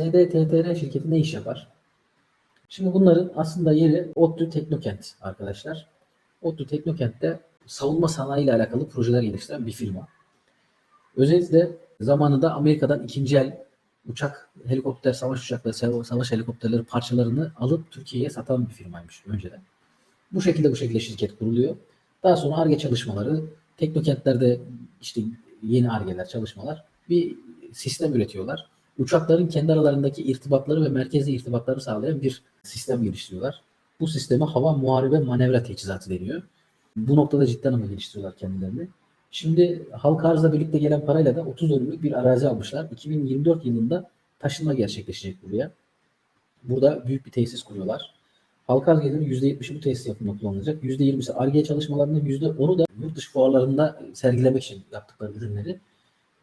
SDTTR şirketi ne iş yapar? Şimdi bunların aslında yeri ODTÜ Teknokent arkadaşlar. ODTÜ Teknokent'te savunma sanayi ile alakalı projeler geliştiren bir firma. Özellikle zamanında Amerika'dan ikinci el uçak, helikopter, savaş uçakları, sava- savaş helikopterleri parçalarını alıp Türkiye'ye satan bir firmaymış önceden. Bu şekilde bu şekilde şirket kuruluyor. Daha sonra ARGE çalışmaları, teknokentlerde işte yeni ARGE'ler, çalışmalar bir sistem üretiyorlar. Uçakların kendi aralarındaki irtibatları ve merkezi irtibatları sağlayan bir sistem geliştiriyorlar. Bu sisteme hava muharebe manevra teçhizatı deniyor. Bu noktada cidden ama geliştiriyorlar kendilerini. Şimdi halka arzla birlikte gelen parayla da 30 dönümlük bir arazi almışlar. 2024 yılında taşınma gerçekleşecek buraya. Burada büyük bir tesis kuruyorlar. Halka arz gelirinin %70'i bu tesis yapımında kullanılacak. %20'si ARGE çalışmalarında, %10'u da yurt dışı fuarlarında sergilemek için yaptıkları ürünleri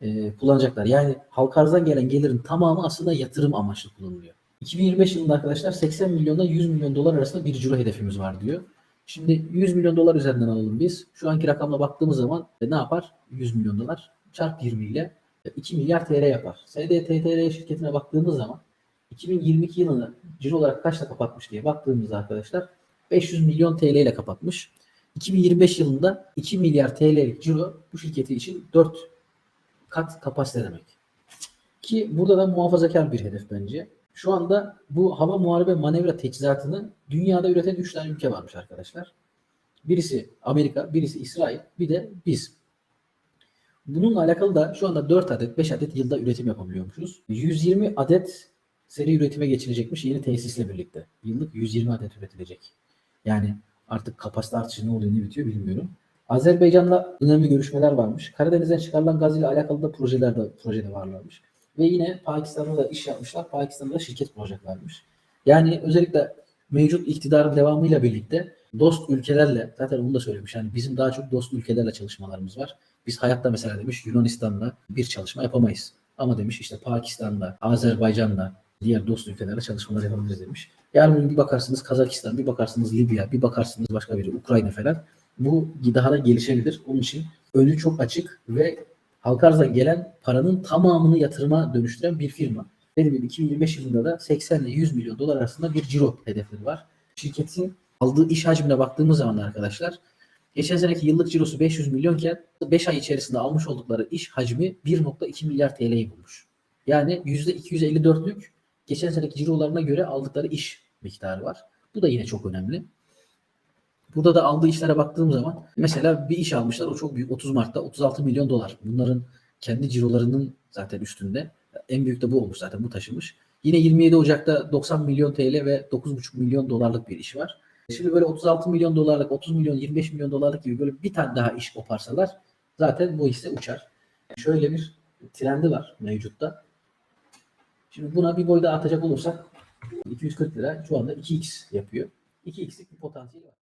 e, kullanacaklar. Yani halka arzdan gelen gelirin tamamı aslında yatırım amaçlı kullanılıyor. 2025 yılında arkadaşlar 80 milyonla 100 milyon dolar arasında bir ciro hedefimiz var diyor. Şimdi 100 milyon dolar üzerinden alalım biz. Şu anki rakamla baktığımız zaman e, ne yapar? 100 milyon dolar çarp 20 ile e, 2 milyar TL yapar. SDTTR şirketine baktığımız zaman 2022 yılını ciro olarak kaçla kapatmış diye baktığımızda arkadaşlar 500 milyon TL ile kapatmış. 2025 yılında 2 milyar TL'lik ciro bu şirketi için 4 kat kapasite demek. Ki burada da muhafazakar bir hedef bence. Şu anda bu hava muharebe manevra teçhizatını dünyada üreten 3 tane ülke varmış arkadaşlar. Birisi Amerika, birisi İsrail, bir de biz. Bununla alakalı da şu anda 4 adet, 5 adet yılda üretim yapabiliyormuşuz. 120 adet seri üretime geçilecekmiş yeni tesisle birlikte. Yıllık 120 adet üretilecek. Yani artık kapasite artışı ne oluyor ne bitiyor bilmiyorum. Azerbaycan'la önemli görüşmeler varmış. Karadeniz'den çıkarılan gaz ile alakalı da projeler de projede varlarmış. Ve yine Pakistan'da da iş yapmışlar. Pakistan'da da şirket kuracaklarmış. Yani özellikle mevcut iktidarın devamıyla birlikte dost ülkelerle zaten onu da söylemiş. Yani bizim daha çok dost ülkelerle çalışmalarımız var. Biz hayatta mesela demiş Yunanistan'la bir çalışma yapamayız. Ama demiş işte Pakistan'la, Azerbaycan'la, diğer dost ülkelerle çalışmalar yapabiliriz demiş. Yarın bir bakarsınız Kazakistan, bir bakarsınız Libya, bir bakarsınız başka biri Ukrayna falan. Bu daha da gelişebilir. Onun için önü çok açık ve halka arzdan gelen paranın tamamını yatırıma dönüştüren bir firma. Dediğim gibi 2025 yılında da 80 ile 100 milyon dolar arasında bir ciro hedefleri var. Şirketin aldığı iş hacmine baktığımız zaman arkadaşlar geçen seneki yıllık cirosu 500 milyonken 5 ay içerisinde almış oldukları iş hacmi 1.2 milyar TL'yi bulmuş. Yani %254'lük geçen seneki cirolarına göre aldıkları iş miktarı var. Bu da yine çok önemli. Burada da aldığı işlere baktığım zaman mesela bir iş almışlar o çok büyük 30 Mart'ta 36 milyon dolar. Bunların kendi cirolarının zaten üstünde. En büyük de bu olmuş zaten bu taşımış. Yine 27 Ocak'ta 90 milyon TL ve 9,5 milyon dolarlık bir iş var. Şimdi böyle 36 milyon dolarlık, 30 milyon, 25 milyon dolarlık gibi böyle bir tane daha iş koparsalar zaten bu hisse uçar. Şöyle bir trendi var mevcutta. Şimdi buna bir boy daha atacak olursak 240 lira şu anda 2x yapıyor. 2x'lik bir potansiyeli var.